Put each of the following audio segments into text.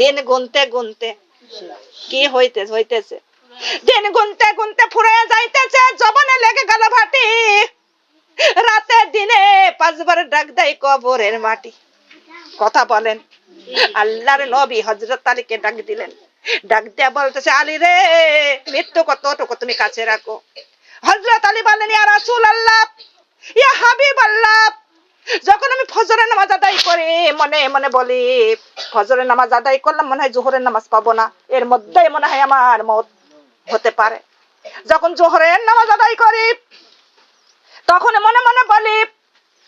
দিন গুনতে গুনতে। কি হইতে হইতেছে? দিন গুনতে গুনতে ফুরে যাইতেছে, জবনে লেগে গেল ভাটি। রাতে দিনে পাঁচবার ডাক দেয় কবরের মাটি। কথা বলেন। আল্লাহর নবী হজরত আলীকে ডাক দিলেন। ডাক দেয়া বলতেছে, আলী রে, মৃত্যু কতটুকু তুমি কাছে রাখো? হজরত আলী বললেন ইয়া রাসূল আল্লাহ ইয়া হাবিব আল্লাহ যখন আমি ফজরের নামাজ আদায় করি মনে মনে বলি, ফজরের নামাজ আদায় করলাম, মনে হয় জোহরের নামাজ পাবো না। এর মধ্যেই মনে হয় আমার মত হতে পারে। যখন জোহরের নামাজ আদায় করি, তখন মনে মনে বলি,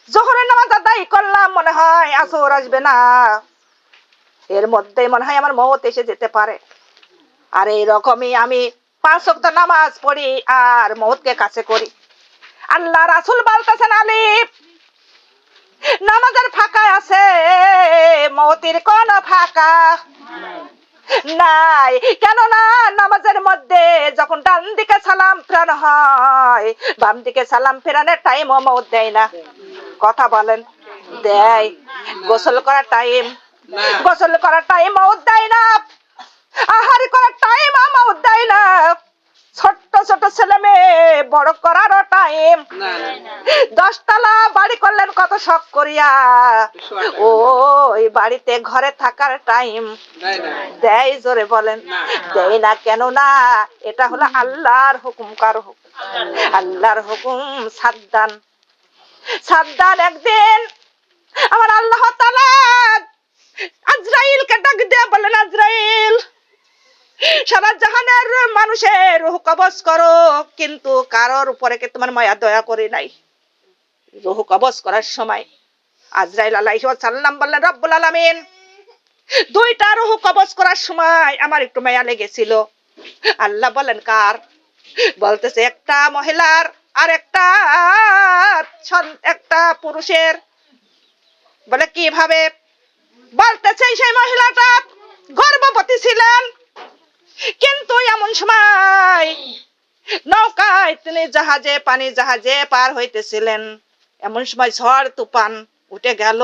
জোহরের নামাজ আদায় করলাম, মনে হয় আসর আসবে না। এর মধ্যেই মনে হয় আমার মত এসে যেতে পারে। আর এই এইরকমই আমি পাঁচ ওয়াক্ত নামাজ পড়ি আর মহৎকে কাছে করি। আল্লাহ রাসুল বলতেছেন, আলিফ নামাজের ফাঁকা আছে, মতির কোন ফাঁকা নাই। কেননা নামাজের মধ্যে যখন ডান দিকে সালাম ফেরানো হয়, বাম দিকে সালাম ফেরানোর টাইম ও মত দেয় না। কথা বলেন, দেয়। গোসল করার টাইম গোসল করার টাইম মত দেয় না। আহার করার টাইম মত দেয় না। ছোট্ট ছোট ছেলে মেয়ে বড় করারও টাইম দশতলা বাড়ি করলেন কত শখ করিয়া। ও ওই বাড়িতে ঘরে থাকার টাইম দেয় জোরে বলেন। দেয় না। কেন না এটা হলো আল্লাহর হুকুম কার হুকুম। আল্লাহর হুকুম। সাদ্দান। সাদ্দান একদিন আমার আল্লাহ তাআলা আজরাইলকে ডাক দিয়ে বলেন আজরাইল সারা জাহানের মানুষের রুহ কবজ করো, কিন্তু কারোর উপরে কি তোমার মায়া, দয়া করে নাই। রুহ কবজ করার সময় আজরাইল আলাইহি সাল্লাম বললেন, রব্বুল আলামিন, দুইটা রুহ কবজ করার সময় আমার একটু মায়া লেগেছিল। আল্লাহ বলেন কার? বলতেছে, একটা মহিলার আর একটা একটা পুরুষের। বলে, কীভাবে? বলতেছে, সেই মহিলাটা গর্ভবতী ছিলেন কিন্তু এমন সময় নৌকায় তিনি জাহাজে, পানি জাহাজে পার হইতেছিলেন। এমন সময় ঝড়, তুফান উঠে গেল।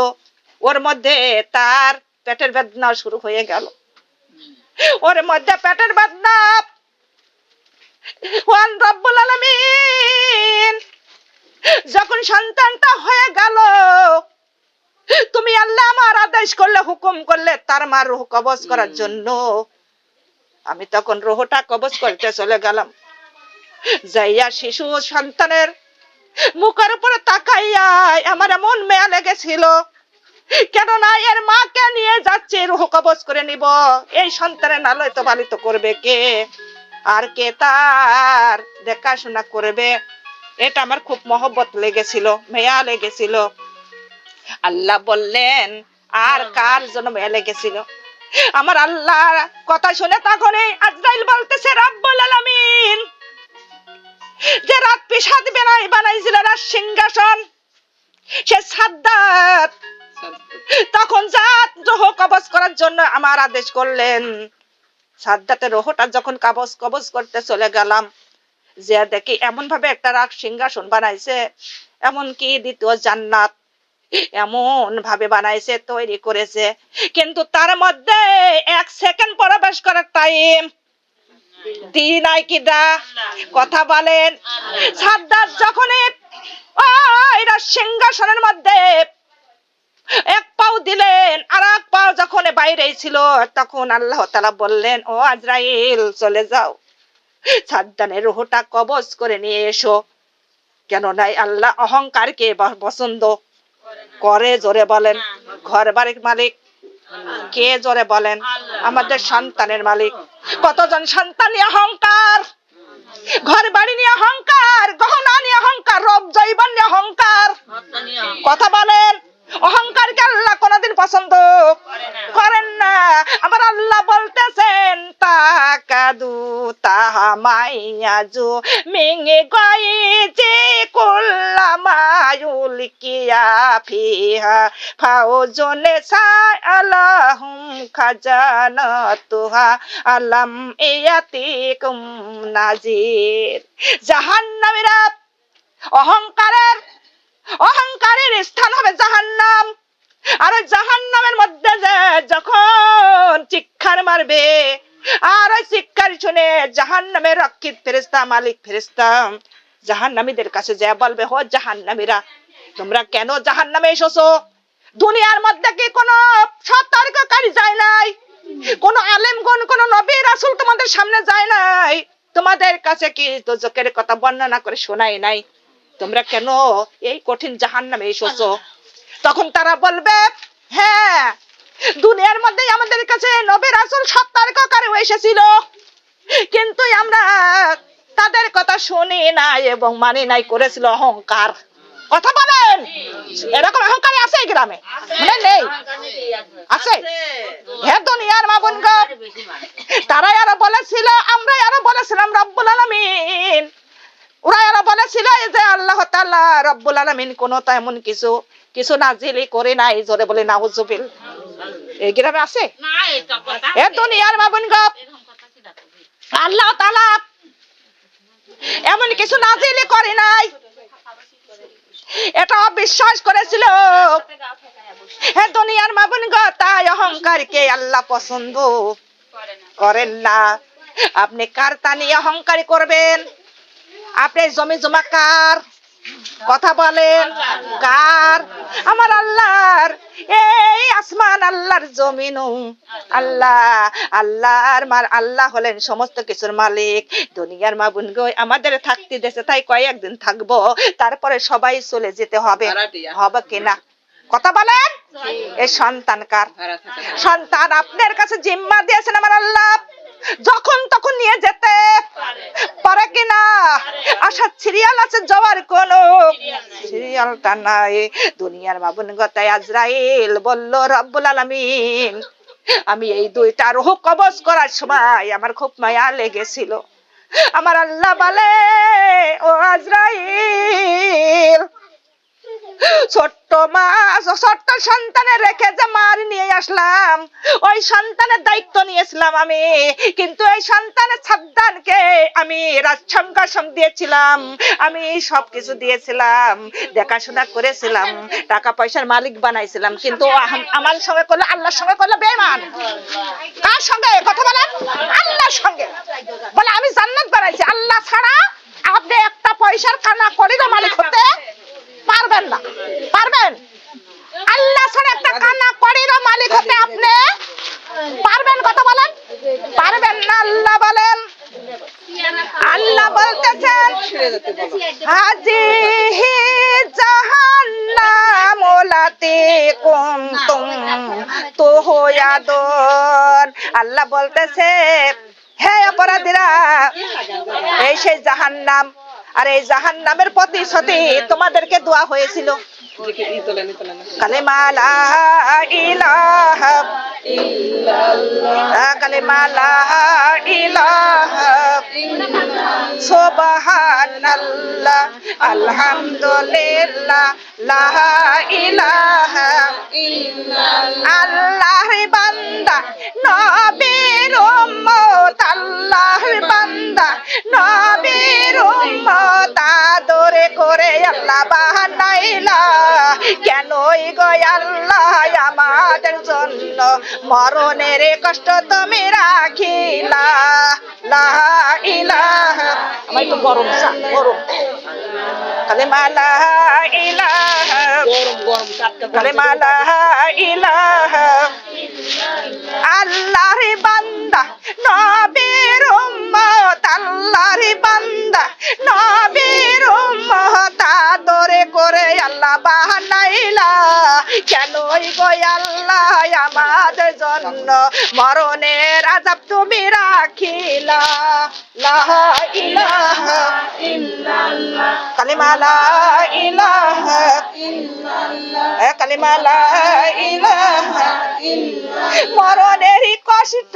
ওর মধ্যে তার পেটের বেদনা শুরু হয়ে গেল। ওর মধ্যে পেটের বেদনা। ওয়ান রব্বুল আলামিন, যখন সন্তানটা হয়ে গেল, তুমি আল্লাহ আমার আদেশ করলে, হুকুম করলে তার মার রুহ কবজ করার জন্য আমি তখন রোহটা কবজ করতে চলে গেলাম। যাইয়া শিশু সন্তানের মুখের উপরে তাকাইয়া আমার এমন মেয়া লেগেছিল কেননা এর মাকে নিয়ে যাচ্ছে রুহ কবজ করে নিব। এই সন্তানের নালয় তো পালিত করবে কে? আর কে তার দেখাশোনা করবে? এটা আমার খুব মহব্বত লেগেছিল মেয়া লেগেছিল। আল্লাহ বললেন আর কার জন্য মেয়া লেগেছিল? আমার আল্লাহ কথা শুনে তখন আজরাইল বলতেছে, রাব্বুল আলামিন, যে রাত পিসাদ বেনাই বানাইছিল রাত সিংহাসন, সে সাদ্দাত, তখন জাত রোহ কবজ করার জন্য আমার আদেশ করলেন। সাদ্দাতের রোহটা যখন কাবজ কবজ করতে চলে গেলাম, যে দেখি এমন ভাবে একটা রাগ সিংহাসন বানাইছে এমন কি দ্বিতীয় জান্নাত এমন ভাবে বানাইছে, তৈরি করেছে। কিন্তু তার মধ্যে এক সেকেন্ড প্রবেশ করার টাইম দি নাই কি কথা বলেন। সাদ্দাত যখন এরা সিংহাসনের মধ্যে এক পাও দিলেন, আর এক পাও যখন বাইরে ছিল, তখন আল্লাহ তালা বললেন, ও আজরাইল, চলে যাও। সাদ্দানের রুহটা কবজ করে নিয়ে এসো। কেন নাই আল্লাহ অহংকারকে পছন্দ। করে জোরে বলেন ঘর বাড়ির মালিক কে জোরে বলেন? আমাদের সন্তানের মালিক। কতজন সন্তান নিয়ে অহংকার? ঘর বাড়ি নিয়ে অহংকার গহনা নিয়ে অহংকার রব জৈবন নিয়ে অহংকার। কথা বলেন। অহংকারকে আল্লাহ কোনদিন পছন্দ করেন না। আবার আল্লাহ বলতেছেন তাকাদু তাহা মাইয়াজু মিঙে গয়ে যে কুল্লামায়ুল কিয়া ফিহা, ফাউজনে সালাহুম খাজানাতুহা, আলাম ইয়াতিকুম নাজির। জাহান্নামীরা অহংকারের অহংকারের স্থান হবে জাহান্নাম। আর ওই জাহান্নামের মধ্যে যে যখন চিৎকার মারবে, আর ওই চিৎকার শুনে জাহান্নামের রক্ষিত ফেরেস্তা মালিক ফেরেস্তা জাহান্নামীদের কাছে যা বলবে হো জাহান্নামীরা, তোমরা কেন জাহান্নামে এসেছ? দুনিয়ার মধ্যে কি কোনো সতর্ককারী যায় নাই? কোন আলেমগণ, কোন নবী রাসূল তোমাদের সামনে যায় নাই? তোমাদের কাছে কি দোজকের কথা বর্ণনা করে শোনাই নাই? তোমরা কেন এই কঠিন জাহান্নামে এসেছ? তখন তারা বলবে হ্যাঁ দুনিয়ার মধ্যে আমাদের কাছে নবী রাসূল সতর্ককারী এসেছিল। কিন্তু আমরা তাদের কথা শুনি নাই এবং মানি নাই করেছিল অহংকার। কথা বলেন। এরকম অহংকার আছে এই গ্রামে মানে নেই। আছে। হ্যাঁ দুনিয়ার মা বোন গো। তারাই আরও বলেছিল আমরাই আরও বলেছিলাম রব্বুল আলামিন ওরা আরও বলেছিল যে আল্লাহ তাআলা রব্বুল আলামিন কোন তেমন কিছু কিছু নাজিলি করে নাই জোরে বলে নাউজুবিল এই গ্রামে আছে এ দুনিয়ার মা বোন গো আল্লাহ তাআলা এমন কিছু নাজিলি করে নাই। এটা অবিশ্বাস করেছিল। হে দুনিয়ার মা বোন গো তাই অহংকারকে আল্লাহ পছন্দ করেন না। আপনি কার তা নিয়ে অহংকারী করবেন? আপনি জমি জমা কার? কথা বলেন কার? আমার আল্লাহর এই আসমান আল্লাহর জমিন। আল্লাহ আল্লাহর মার আল্লাহ হলেন সমস্ত কিছুর মালিক। দুনিয়ার মা বোন গো আমাদের থাকতে দেশে তাই কয়েকদিন থাকব তারপরে সবাই চলে যেতে হবে। হবে কিনা? কথা বলেন? এই সন্তান কার? সন্তান আপনার কাছে জিম্মা দিয়েছেন আমার আল্লাহ। যখন তখন নিয়ে যেতে পারে কিনা? আসার সিরিয়াল আছে যাওয়ার কোন সিরিয়ালটা নাই, দুনিয়ার মাবুন গতায় আজরাইল বলল, রব্বুল আলামিন, আমি এই দুইটা রুহ কবজ করার সময় আমার খুব মায়া লেগেছিল। আমার আল্লাহ বলে, ও আজরাইল ছোট্ট মা, ছোট্ট সন্তানে রেখে যে মার নিয়ে আসলাম, ওই সন্তানের দায়িত্ব নিয়েছিলাম আমি। কিন্তু এই সন্তানের সাবধানকে আমি দিয়েছিলাম, আমি সবকিছু দিয়েছিলাম, দেখাশোনা করেছিলাম টাকা পয়সার মালিক বানাইছিলাম। কিন্তু আমার সঙ্গে করলে, আল্লাহর সঙ্গে করলে বেমান কার সঙ্গে? কথা বলেন। আল্লাহর সঙ্গে। বলে, আমি জান্নাত বানাইছি। আল্লাহ ছাড়া আপনি একটা পয়সার কানা করির মালিক হতে। পারবেন না। পারবেন? আল্লাহ ছাড়া একটা কান্না করির মালিক হতে আপনি পারবেন কথা বলেন? পারবেন না আল্লাহ বলেন? আল্লাহ বলতেছেন হাজিহি জাহান্নাম লাতি কুনতুম তুহয়াদুন আল্লাহ বলতেছে, হে অপরাধীরা, এই সেই জাহান্নাম আর এই জাহান নামের জাহান্নামের প্রতিশ্রুতি তোমাদেরকে দোয়া হয়েছিল। আলহামদুলিল্লাহ। আল্লাহর বান্দা, নবীর উম্মত। আল্লাহর বান্দা, নবীর উম্মত। আদরে করে আল্লাহ বাহানাইলা কেনই গো আল্লাহ আমাদের জন্য মরণের কষ্ট তুমি রাখিলা? লা ইলাহা আমার একটু গরম গরম। কালেমা লা ইলাহা। কালেমা লা ইলাহা। আল্লাহর বান্দা নবীর উম্মত আল্লাহর বান্দা নবীর উম্মত আদরে করে আল্লাহ বাহানাইলা। কেনই গো আল্লাহ আমাদের জন্য মরণের আজাব তুমি রাখিলা? লা ইলাহা ইল্লাল্লাহ। কালিমা লা ইলাহা ইল্লাল্লাহ। কালিমা লা ইলাহা মরণেরই কষ্ট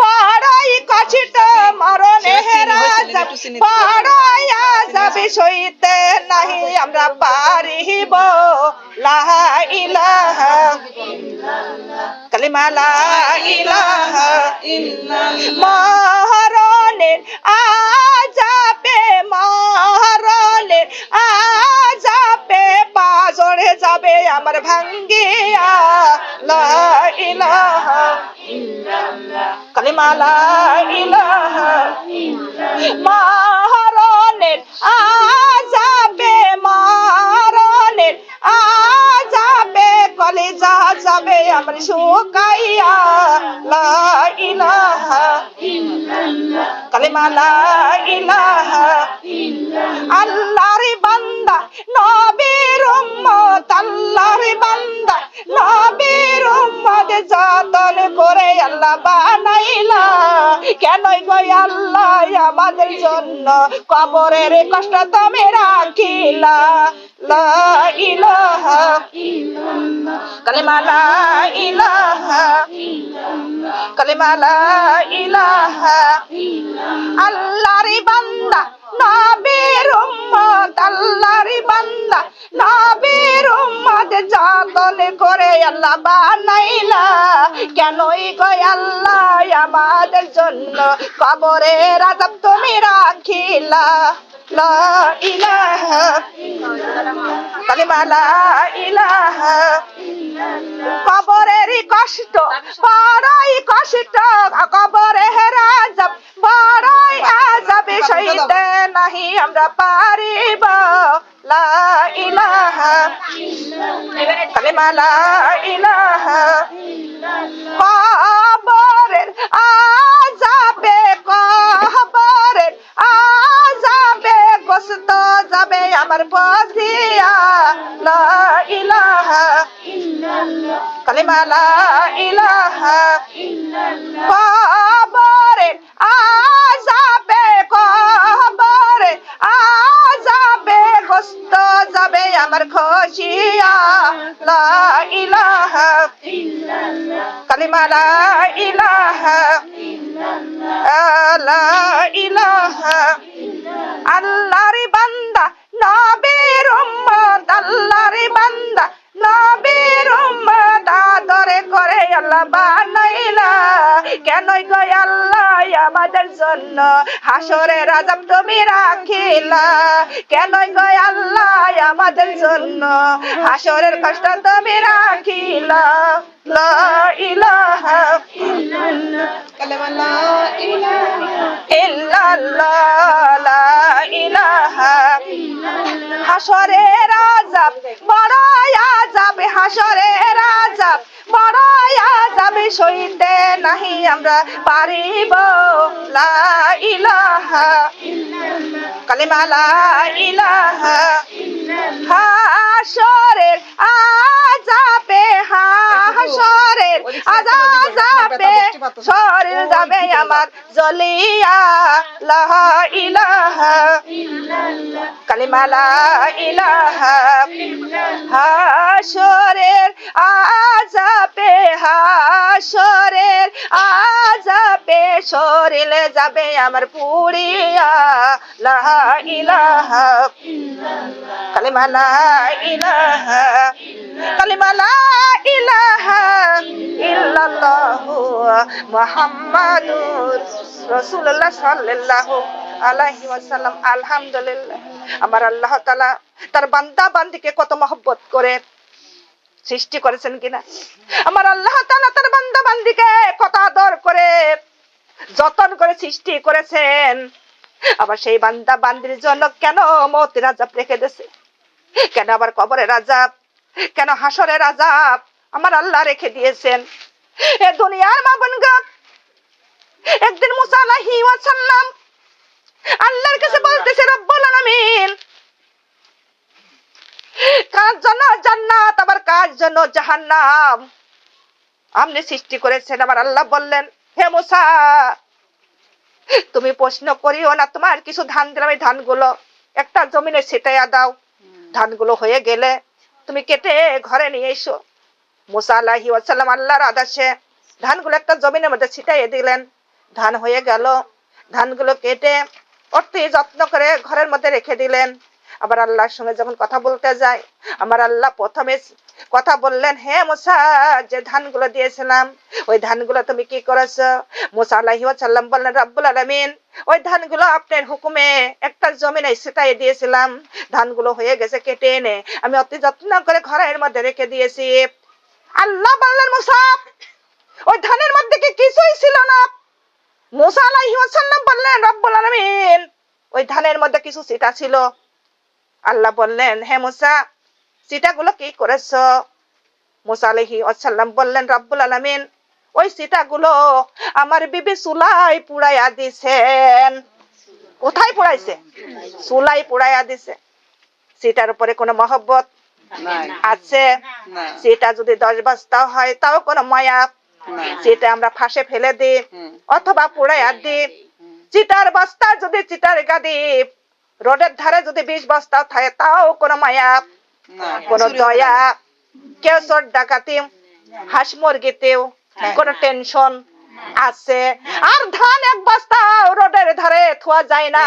বড়ই কষ্ট মরণের আজাব বড়ই আজাব সইতে নাহি আমরা পারিব। লা ইলাহা কালিমা লা ইলাহা মরণের আজাবে মরণের আজাবে পাজরে যাবে আমার ভাঙ্গিয়া। লা ইলাহা কালিমা লা ইলাহা মারণের আজাবে আমার শুকাইয়া, লা ইলাহা কালিমা, লা ইলাহা আল্লাহর বান্দা, নবীর উম্মত, আল্লাহর বান্দা, নবীর উম্মত যতন করে আল্লাহ বানাইলা। কেনই গো আল্লাহ আমাদের জন্য কবরের কষ্ট তুমি রাখিলা? লা ইলাহা কালিমা লা ইলাহা কালিমা লা ইলাহা আল্লাহর বান্দা, নবীর উম্মত, আল্লাহর বান্দা, নবীর উম্মত যতন করে আল্লাহ বানাইলা, কেনই গো আল্লাহ আমাদের জন্য কবরের আযাব তুমি রাখিলা? লা ইলাহা কালিমা ইলাহা কবরের কষ্ট, বড়ই কষ্ট, কবরের আজাব বড়ই আজাবে সইতে নাহি আমরা পারিব। লা ইলাহা কালিমা, লা ইলাহা কবরের আজাবে লা ইলাহা কালিমা আজাবে গোস্ত যাবে আমার খুশিয়া। লা ইলাহা কালিমা লা ইলাহা লা ইলাহা আল্লাহর বান্দা নবীর আল্লাহর বান্দা নবীর উম্মত আদর করে আল্লাহ বানাইলা। কেন গো আল্লাহ? আমাদের জন্য হাসরে রাজাব তুমি রাখিলা। কেন গো আল্লাহ আমাদের জন্য হাসরের কষ্ট তুমি রাখিলা? হাসরের আযাব বড় আজাব হাসরে আযাব। বড় আযাব সইতে নাহি আমরা পারিব লা ইলাহা কালিমা লা ইলাহা হাসরের আযাবে হাসরের আযাবে শরীর যাবে আমার জলিয়া। লা ইলাহা কালিমা, লা ইলাহা হাসরের আযাবে হাসরের আযাবে শরীর যাবে আমার পুরিয়া লা ইলাহা আলহামদুলিল্লাহ, আমার আল্লাহ তাআলা তার বান্দা বান্দিকে কত মহব্বত করে সৃষ্টি করেছেন কিনা? আমার আল্লাহ তাআলা তার বান্দা বান্দিকে কত আদর করে যতন করে সৃষ্টি করেছেন। আবার সেই বান্দা বান্দির জন্য কেন মতের আজাব রেখে দিয়েছে? কেন আবার কবরের আজাব কেন হাসরের আজাব আমার আল্লাহ রেখে দিয়েছেন? এ দুনিয়ার মা বোনগা একদিন মুসা আলাইহি ওয়াসাল্লাম আল্লাহর কাছে বলতেছে রব্বুল আলামিন কার জন্য জান্নাত আবার কার জন্য জাহান্নাম? আপনি সৃষ্টি করেছেন আবার আল্লাহ বললেন হে মুসা তুমি প্রশ্ন করিও না তোমার কিছু ধান দিলাম এই ধানগুলো একটা জমিনে ছিটাইয়া দাও। ধানগুলো হয়ে গেলে তুমি কেটে ঘরে নিয়ে এসো। মুসা আলাহি ওয়াসাল্লাম আল্লাহর আদাসে ধানগুলো একটা জমিনের মধ্যে ছিটাইয়ে দিলেন। ধান হয়ে গেল। ধানগুলো কেটে অতি যত্ন করে ঘরের মধ্যে রেখে দিলেন। আবার আল্লাহর সঙ্গে যখন কথা বলতে যায়, আমার আল্লাহ প্রথমে কথা বললেন, হে মুসা, যে ধানগুলো দিয়েছিলাম, ওই ধানগুলো তুমি কি করেছ? মুসা আলাহি সাল্লাম বললেন, রাব্বুল আলামিন, ওই ধানগুলো আপনার হুকুমে একটা জমিনে সেটাই দিয়েছিলাম। ধানগুলো হয়ে গেছে কেটে এনে আমি অতি যত্ন করে ঘরের মধ্যে রেখে দিয়েছি। আল্লাহ বললেন, মুসা, ওই ধানের মধ্যে কি কিছুই ছিল না? মুসা আলাইহি ওয়াসাল্লাম বললেন, রব্বুল আলামিন, ওই ধানের মধ্যে কিছু সিটা ছিল। আল্লাহ বললেন হে মুসা সিটাগুলো কি করেছ? মুসা আলাইহি ওয়াসাল্লাম বললেন রব্বুল আলামিন ওই সিটাগুলো আমার বিবি সুলাই পুড়াইয়া দিছেন। কোথায় পুড়াইছে? সুলাই পুড়াইয়া দিছে। সিটার উপরে কোনো মহব্বত আছে? সেটা যদি দশ বস্তা হয় তাও কোনো মায়া। সেটা আমরা ফাঁসে ফেলে দিই অথবা পুড়াইয়া দিই। চিটার বস্তা যদি চিটার গাদি রোডের ধারে যদি বিশ বস্তা থাকে তাও কোনো মায়া না কোনো দয়া। কেউ চোর ডাকাতি হাঁস মুরগিতেও কোনো টেনশন আছে। আর ধান এক বস্তা রোডের ধারে থোয়া যায় না।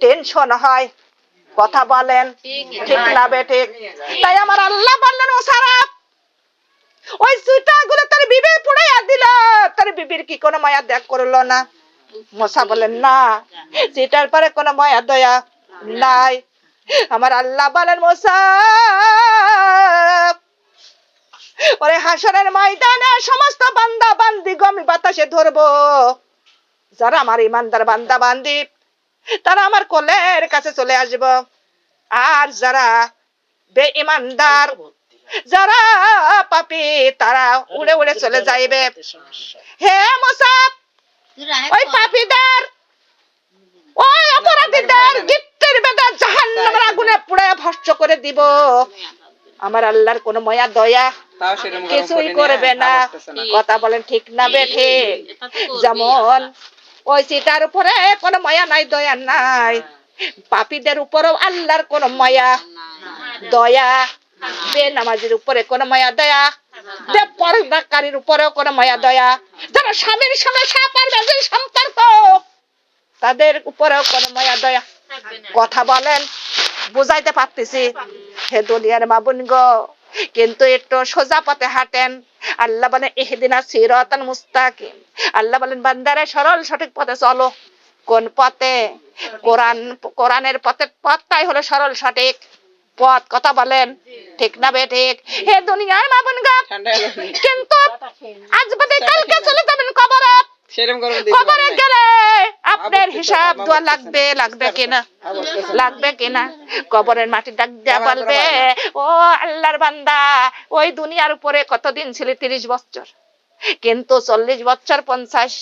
টেনশন হয়। কথা বলেন ঠিক না বেঠিক তাই আমার আল্লাহ বললেন ও সারা ওই সুইটা গুলো তার বিবে পুড়াইয়া দিল। তার বিবির কি কোনো মায়া দেখ করল না? মশা বলেন, না, সেটার পরে কোনো মায়া, দয়া নাই। আমার আল্লাহ বলেন, মশা, ওরে হাসরের ময়দানে সমস্ত বান্দা বান্দি গমি বাতাসে ধরবো। যারা আমার ইমানদার বান্দা বান্দি, তারা আমার কোলের কাছে চলে আসব। আর যারা বেঈমানদার, যারা পাপি, তারা উড়ে উড়ে চলে যাইবে। হে মোসাব ওই পাপীদের ওই অপরাধীদের গিফটের বেদা জাহান্নামের আগুনে পুড়ে ভস্য করে দিব। আমার আল্লাহর কোনো ময়া দয়া কিছুই করবে না। কথা বলেন ঠিক না বেঠে যেমন ওই সিটার উপরে কোনো মায়া নাই দয়া নাই। পাপীদের উপরেও আল্লাহর কোনো মায়া দয়া। বে নামাজের উপরে কোনো মায়া দয়া। পর্দাকারীর উপরেও মায়া দয়া। যারা স্বামীর সঙ্গে সাপার সম্পর্ক তাদের উপরেও মায়া দয়া। কথা বলেন বুঝাইতে পারতেছি। হে দুনিয়ার মাবুন গো কিন্তু একটু সোজা পথে হাঁটেন। আল্লাহ বলেন এহদিনা সিরাতান মুস্তাকিম। আল্লাহ বলেন বান্দারে সরল সঠিক পথে চলো। কোন পথে? কোরআন কোরআনের পথে পথটাই হলো সরল সঠিক। পথ কথা বলেন। ঠিক না বে ঠিক। হে দুনিয়ার মাবুন গো। ঠান্ডা হলো নি। কিন্তু আজ বাদে কালকে চলে যাবেন কবরে। কবরে গেলে আপনার হিসাব দোয়া লাগবে লাগবে কিনা লাগবে কিনা কবরের মাটি ডাক দেয়া বলবে ও আল্লাহর বান্দা ওই দুনিয়ার উপরে কতদিন ছিলি? তিরিশ বছর। কিন্তু চল্লিশ বছর পঞ্চাশ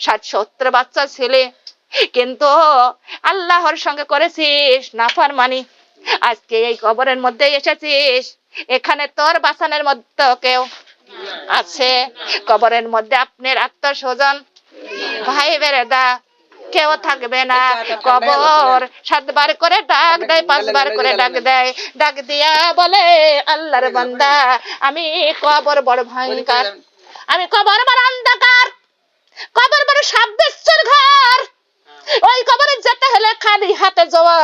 ষাট সত্তর বাচ্চা ছেলে। কিন্তু আল্লাহর সঙ্গে করেছিস নাফরমানি। আজকে এই কবরের মধ্যে এসেছিস। এখানে তোর বাসানের মধ্যে কেউ আছে? কবরের মধ্যে আপনার আত্মস্বজন ভাই বেরেদা কেউ থাকবে না। কবর সাতবার করে ডাক দেয়, পাঁচবার করে ডাক দেয়। ডাক দিয়া বলে, আল্লাহর বান্দা, আমি কবর বড় ভয়ঙ্কর। আমি কবর বড় অন্ধকার। কবর বড় সাব্যেশ্বর ঘর। ওই কবরে যেতে হলে খালি হাতে যাওয়া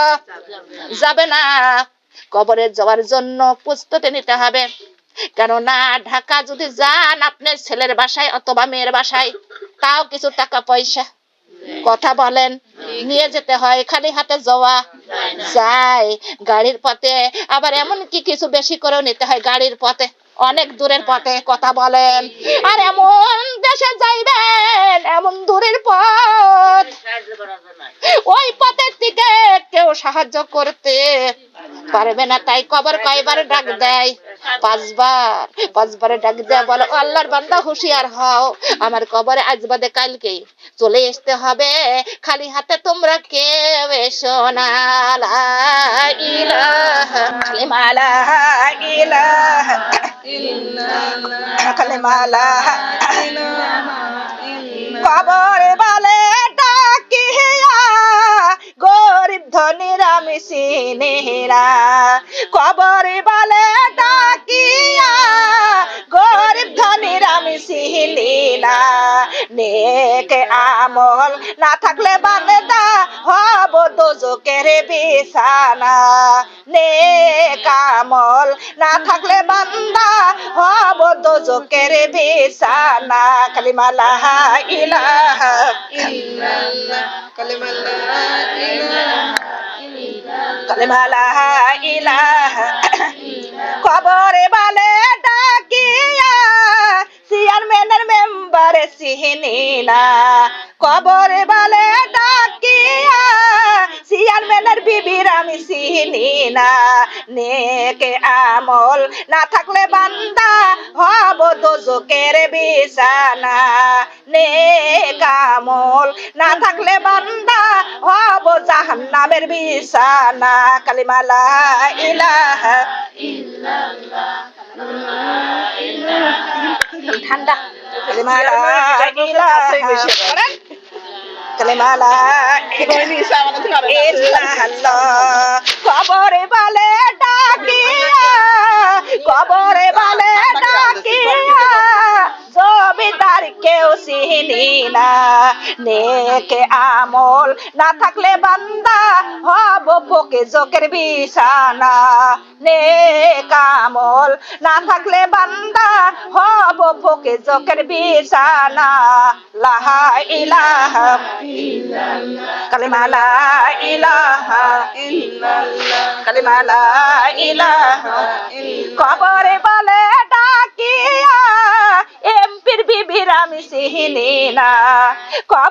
যাবে না। কবরে যাওয়ার জন্য প্রস্তুতি নিতে হবে। কেননা ঢাকা যদি যান আপনার ছেলের বাসায় অথবা মেয়ের বাসায়, তাও কিছু টাকা পয়সা। কথা বলেন, নিয়ে যেতে হয়, খালি হাতে যাওয়া যায়। গাড়ির পথে আবার এমন কি কিছু বেশি করেও নিতে হয় গাড়ির পথে। অনেক দূরের পথে কথা বলেন। আর এমন দেশে যাইবেন, এমন দূরের পথ। ওই পথের দিকে কেউ সাহায্য করতে পারবে না, তাই কবর কয়বার ডাক দেয়? পাঁচবার, পাঁচবারে ডাক দেয় বলো "ও আল্লাহর বান্দা, হুঁশিয়ার হও। আমার কবরে আজ বাদে কালকে চলে আসতে হবে। খালি হাতে তোমরা কেউ এসো না। ইলাহা ইলাহা কালিমা লা কবর বলে, ডাকিয়া গরিব ধনীর আমি সিনেরা কবর বলে, ডাকিয়া গরিব ধনীর সিহিনা নেক আমল না থাকলে বান্দা হব দোজকের বিছানা নেক আমল না থাকলে বান্দা হব দোজকের বিছানা কালিমা লা ইলাহা কালিমা লা ইলাহা কালিমা লা ইলাহা বালে ডাকিয়া চেয়ারম্যানের মেম্বার সিহিনি না কবরে বালে ডাকিয়া চেয়ারম্যানের বিবির আমি চিনি না। নেকে আমল না থাকলে বান্দা হব দোজকের বিছানা। নেক আমল না থাকলে বান্দা হব জাহান্নামের বিছানা। কালিমা লা ইলাহা ঠান্ডা কালিমা লা ইলাহা কালিমা লা ইল্লাল্লাহ কবরে বলে ডাকিয়া কবরে বলে ডাকিয়া জমিদার কেউ চিনি না নেকে আমল না থাকলে বান্দা হব পোকে জোকের বিছানা। নেক আমল না থাকলে বান্দা হব পোকে জোকের বিছানা। লাহা ইলাহা কালিমা লা ইলাহা কালিমা লা ইলাহা কবরে বলে ডাকিয়া, এমপির বিবির আমি চিনি না কবর